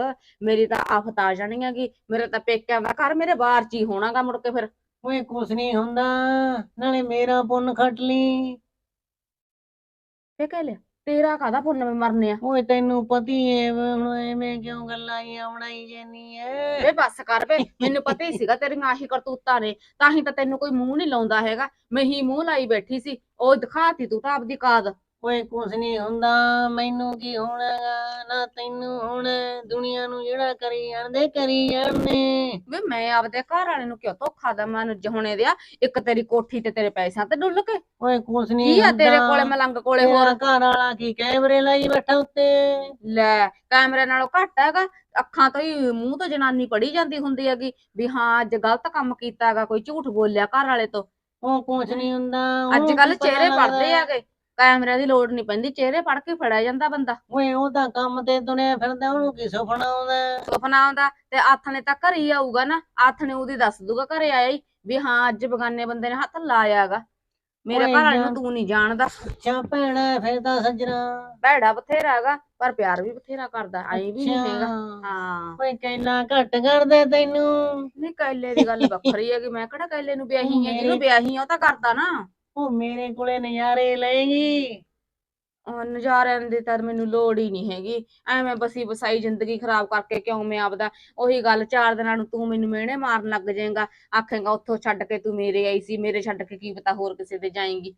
ਮੇਰੀ ਤਾਂ ਆਫਤ ਆ ਜਾਣੀ ਹੈਗੀ। ਮੇਰੇ ਤਾਂ ਪੇਕਿਆਂ ਦਾ ਘਰ ਮੇਰੇ ਬਾਹਰ ਚ ਹੀ ਹੋਣਾਗਾ ਮੁੜ ਕੇ ਫਿਰ। ਓਏ ਕੁਛ ਨਹੀਂ ਹੁੰਦਾ। ਨਾਲੇ ਮੇਰਾ ਪੁੰਨ ਖੱਟ ਲਈ। ਫੇ ਕਹਿ ਲਿਆ। ਤੇਰਾ ਕਾਹਦਾ ਪੁੰਨ ਮੈਂ ਮਰਨੇ ਆ? ਓਏ ਤੈਨੂੰ ਪਤੀ ਵੀ ਹੁਣ ਐਵੇਂ ਕਿਉਂ ਗੱਲਾਂ ਆਈਆਂ ਬਣਾਈ ਜਾਨੀ ਐ? ਵੇ ਬੱਸ ਕਰ ਵੇ ਮੈਨੂੰ ਪਤਾ ਹੀ ਸੀਗਾ ਤੇਰੀਆਂ ਆਹੀ ਕਰਤੂਤਾਂ ਨੇ ਤਾਂ ਹੀ ਤਾਂ ਤੈਨੂੰ ਕੋਈ ਮੂੰਹ ਨਹੀਂ ਲਾਉਂਦਾ ਹੈਗਾ। ਮੈਂ ਹੀ ਮੂੰਹ ਲਾਈ ਬੈਠੀ ਸੀ ਉਹ ਦਿਖਾਤੀ ਤੂੰ ਤਾਂ ਆਪਦੀ ਕਾਦ। ਓਏ ਕੁਛ ਨਹੀਂ ਹੁੰਦਾ ਮੈਨੂੰ ਕੀ ਹੋਣਾਗਾ? ਨਾ ਤੈਨੂੰ ਹੁਣ ਦੁਨੀਆ ਨੂੰ ਜਿਹੜਾ ਕਰੀ ਜਾਂਦੇ ਕਰੀ ਜਾਂਦੇ ਵੇ ਮੈਂ ਆਪਦੇ ਘਰ ਵਾਲੇ ਨੂੰ ਕਿਉਂ ਧੋਖਾ ਦਵਾਂ? ਨੂੰ ਹੁਣੇ ਦਿਆ ਇੱਕ ਤੇਰੀ ਕੋਠੀ ਤੇ ਤੇਰੇ ਪੈਸਿਆਂ ਤੇ ਡੁੱਲ ਕੇ। ਓਏ ਕੁਛ ਨਹੀਂ ਕੀ ਆ ਤੇਰੇ ਕੋਲੇ ਮਲੰਗ ਕੋਲੇ ਹੋਰ? ਘਰ ਵਾਲਾ ਕੀ ਕੈਮਰੇ ਲਾਈ ਬੈਠਾ ਉੱਤੇ? ਲੈ ਕੈਮਰੇ ਨਾਲੋਂ ਘੱਟ ਹੈਗਾ। ਅੱਖਾਂ ਤੋਂ ਹੀ ਮੂੰਹ ਤੋਂ ਜਨਾਨੀ ਪੜੀ ਜਾਂਦੀ ਹੁੰਦੀ ਹੈਗੀ ਵੀ ਹਾਂ ਅੱਜ ਗਲਤ ਕੰਮ ਕੀਤਾ ਹੈਗਾ ਕੋਈ ਝੂਠ ਬੋਲਿਆ ਘਰ ਵਾਲੇ ਤੋਂ। ਉਹ ਕੁਛ ਨਹੀਂ ਹੁੰਦਾ ਅੱਜ ਕੱਲ ਚਿਹਰੇ ਪੜਦੇ? ਹੈਗੇ। ਕੈਮਰਿਆਂ ਦੀ ਲੋੜ ਨਹੀਂ ਪੈਂਦੀ ਚਿਹਰੇ ਪੜ ਕੇ ਫੜਿਆ ਜਾਂਦਾ ਬੰਦਾ। ਓਏ ਉਹ ਤਾਂ ਕੰਮ ਤੇ ਤੁਰਿਆ ਫਿਰਦਾ ਉਹਨੂੰ ਕੀ ਸੁਪਨਾ ਆਉਂਦਾ ਸੁਪਨਾ ਆਉਂਦਾ ਤੇ ਆਥਣੇ ਤਾਂ ਘਰੇ ਹੀ ਆਊਗਾ ਨਾ ਆਥਣੇ ਉਹਦੀ ਦੱਸ ਦੂਗਾ ਘਰੇ ਆਇਆ ਹੀ ਵੀ ਹਾਂ ਅੱਜ ਬਗਾਨੇ ਬੰਦੇ ਨੇ ਹੱਥ ਲਾਇਆਗਾ। ਮੇਰੇ ਘਰ ਵਾਲੇ ਨੂੰ। ਤੂੰ ਨਹੀਂ ਜਾਣਦਾ। ਅੱਛਾ ਭੈਣਾ ਫਿਰ ਤਾਂ ਸੱਜਣਾ। ਭੈੜਾ ਬਥੇਰਾ ਹੈਗਾ ਪਰ ਪਿਆਰ ਵੀ ਬਥੇਰਾ ਕਰਦਾ ਐਂ ਵੀ ਨਹੀਂ ਹੈਗਾ। ਹਾਂ। ਓਏ ਕੈਲਾ ਘੱਟ ਕਰਦੇ ਤੈਨੂੰ। ਨਹੀਂ ਕੈਲੇ ਦੀ ਗੱਲ ਵੱਖਰੀ ਹੈਗੀ ਮੈਂ ਕਿਹੜਾ ਕੈਲੇ ਨੂੰ ਵਿਆਹੀ ਹੈ ਜਿਹਨੂੰ ਵਿਆਹੀ ਆ ਉਹ ਤਾਂ ਕਰਦਾ ਨਾ। ਉਹ ਮੇਰੇ ਕੋਲੇ ਨਜ਼ਾਰੇ ਲਏਗੀ। ਉਹ ਨਜ਼ਾਰਿਆਂ ਦੀ ਤਾਂ ਮੈਨੂੰ ਲੋੜ ਹੀ ਨਹੀਂ ਹੈਗੀ। ਐਵੇਂ ਬਸੀ ਬਸਾਈ ਜ਼ਿੰਦਗੀ ਖਰਾਬ ਕਰਕੇ ਕਿਉਂ ਮੈਂ ਆਪਦਾ ਉਹੀ ਗੱਲ ਚਾਰ ਦਿਨਾਂ ਨੂੰ ਤੂੰ ਮੈਨੂੰ ਮਿਹਣੇ ਮਾਰਨ ਲੱਗ ਜਾਏਗਾ। ਆਖੇਗਾ ਉੱਥੋਂ ਛੱਡ ਕੇ ਤੂੰ ਮੇਰੇ ਆਈ ਸੀ ਮੇਰੇ ਛੱਡ ਕੇ ਕੀ ਪਤਾ ਹੋਰ ਕਿਸੇ ਦੇ ਜਾਏਗੀ।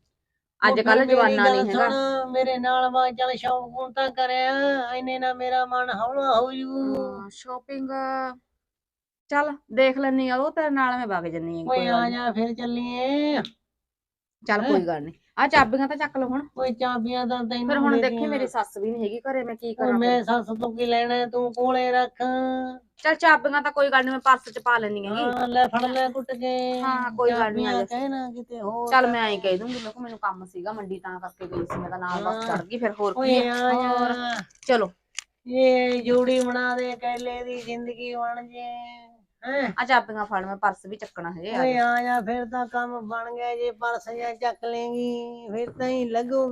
ਉਹ ਅੱਜ ਫਿਰ ਕੱਲ ਮੇਰੀ ਜਵਾਨਾ ਗੱਲ ਨਹੀਂ ਹੈਗਾ। ਸੁਣ, ਮੇਰੇ ਨਾਲ ਵਾ ਚੱਲ ਸ਼ੌਂਕ ਹੁਣ ਤਾਂ ਕਰਿਆ ਇਹਨੇ ਨਾ ਮੇਰਾ ਮਨ ਹੌਲਾ ਹੋ ਜੂ। ਸ਼ਾਪਿੰਗ ਚੱਲ ਦੇਖ ਲੈਣੀ ਆ ਉਹ ਤੇਰੇ ਨਾਲ ਮੈਂ ਵਗ ਜੰਨੀ ਓਏ ਆ ਜਾ ਫਿਰ ਚੱਲੀਏ। ਚੱਲ ਕੋਈ ਗੱਲ ਨਹੀਂ ਆ ਚਾਬੀਆਂ ਤਾਂ ਚੱਕ ਲਓ ਹੁਣ। ਓਏ ਚਾਬੀਆਂ ਤਾਂ ਤੈਨੂੰ ਫਿਰ ਹੁਣ ਦੇਖੀ। ਮੇਰੀ ਸੱਸ ਵੀ ਨਹੀਂ ਹੈਗੀ ਘਰੇ ਮੈਂ ਕੀ ਕਰਾਂ? ਮੈਂ ਸੱਸ ਤੋਂ ਕੀ ਲੈਣਾ ਤੂੰ ਕੋਲੇ ਰੱਖ। ਚੱਲ ਚਾਬੀਆਂ ਤਾਂ ਕੋਈ ਗੱਲ ਨਹੀਂ ਮੈਂ ਪਰਸ ਚ ਪਾ ਲੈਣੀ ਹੈਗੀ। ਹਾਂ ਲੈ ਫੜ ਲੈ ਕੁੱਟ ਕੇ। ਹਾਂ, ਕੋਈ ਗੱਲ ਨੀ, ਆ ਚਾਬੀਆਂ। ਕਹਿਣਾ ਕਿਤੇ ਹੋਰ ਚੱਲ ਮੈਂ ਐਂ ਕਹਿ ਦੂੰਗੀ ਲੋਕ ਮੈਨੂੰ ਕੰਮ ਸੀਗਾ ਮੰਡੀ ਤਾਂ ਕਰਕੇ ਗਈ ਸੀ ਮੈਂ ਤਾਂ ਨਾਲ ਬਸ। ਚੜ ਗਈ ਫਿਰ ਹੋਰ ਕੀ ਓਏ ਹੈ? ਆ ਹੋਰ। ਜਾ। ਚਲੋ। ਇਹ ਜੋੜੀ ਬਣਾ ਦੇ ਕੈਲੇ ਦੀ ਜ਼ਿੰਦਗੀ ਬਣ ਜੇ। ਹੈਂ? ਆ ਚਾਬੀਆਂ ਫੜ ਮੈਂ ਪਰਸ ਵੀ ਚੱਕਣਾ ਹੈ ਓਏ ਆ ਜਾ ਫਿਰ ਤਾਂ ਕੰਮ ਬਣ ਗਿਆ ਜੇ ਪਰਸ ਜਾਂ ਚੱਕ ਲੇਗੀ ਫਿਰ ਤਾਂ ਹੀ ਲੱਗੂ।